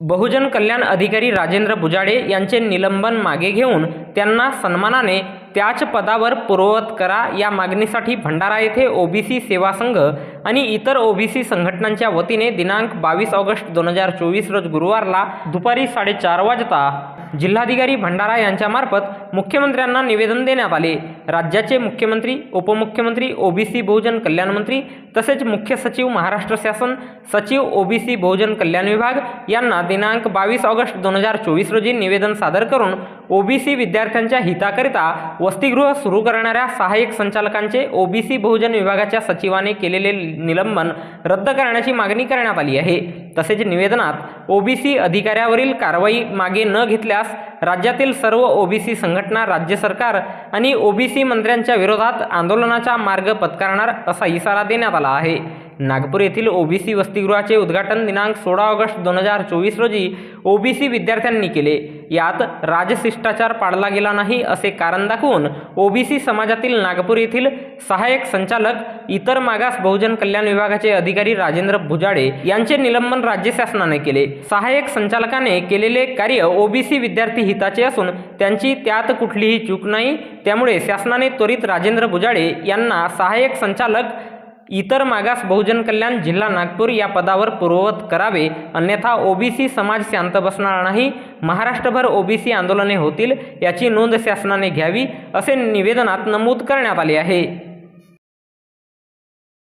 बहुजन कल्याण अधिकारी राजेंद्र बुजाडे यांचे निलंबन मागे घेऊन त्यांना सन्मानाने त्याच पदावर पूर्ववत करा या मागणीसाठी भंडारा येथे ओबीसी सेवा संघ आणि इतर ओबीसी संघटनांच्या वतीने दिनांक बावीस ऑगस्ट दोन हजार चोवीस रोज गुरुवारला दुपारी साडेचार वाजता जिल्हाधिकारी भंडारा यांच्यामार्फत मुख्यमंत्र्यांना निवेदन देण्यात आले. राज्याचे मुख्यमंत्री उपमुख्यमंत्री ओबीसी बहुजन कल्याण मंत्री तसेच मुख्य सचिव महाराष्ट्र शासन सचिव ओबीसी बहुजन कल्याण विभाग यांना दिनांक बावीस ऑगस्ट दोन हजार चोवीस रोजी निवेदन सादर करून ओबीसी विद्यार्थ्यांच्या हिताकरिता वसतिगृह सुरू करणाऱ्या सहाय्यक संचालकांचे ओबीसी बहुजन विभागाच्या सचिवाने केलेले निलंबन रद्द करण्याची मागणी करण्यात आली आहे. तसेच निवेदनात ओबीसी अधिकाऱ्यावरील कारवाई मागे न घेतल्यास राज्यातील सर्व ओबीसी संघटना राज्य सरकार आणि ओबीसी मंत्र्यांच्या विरोधात आंदोलनाचा मार्ग पत्करणार असा इशारा देण्यात आला आहे. नागपूर येथील ओबीसी वसतिगृहाचे उद्घाटन दिनांक सोळा ऑगस्ट दोन हजार चोवीस रोजी ओबीसी विद्यार्थ्यांनी केले. यात राजशिष्टाचार पाळला गेला नाही असे कारण दाखवून ओबीसी समाजातील नागपूर येथील सहाय्यक संचालक इतर मागास बहुजन कल्याण विभागाचे अधिकारी राजेंद्र भुजाडे यांचे निलंबन राज्य शासनाने केले. सहाय्यक संचालकाने केलेले कार्य ओबीसी विद्यार्थी हिताचे असून त्यांची त्यात कुठलीही चूक नाही. त्यामुळे शासनाने त्वरित राजेंद्र भुजाडे यांना सहाय्यक संचालक इतर मागास बहुजन कल्याण जिल्हा नागपूर या पदावर पूर्ववत करावे अन्यथा ओबीसी समाज शांत बसणार नाही महाराष्ट्रभर ओबीसी आंदोलने होतील याची नोंद शासनाने घ्यावी असे निवेदनात नमूद करण्यात आले आहे.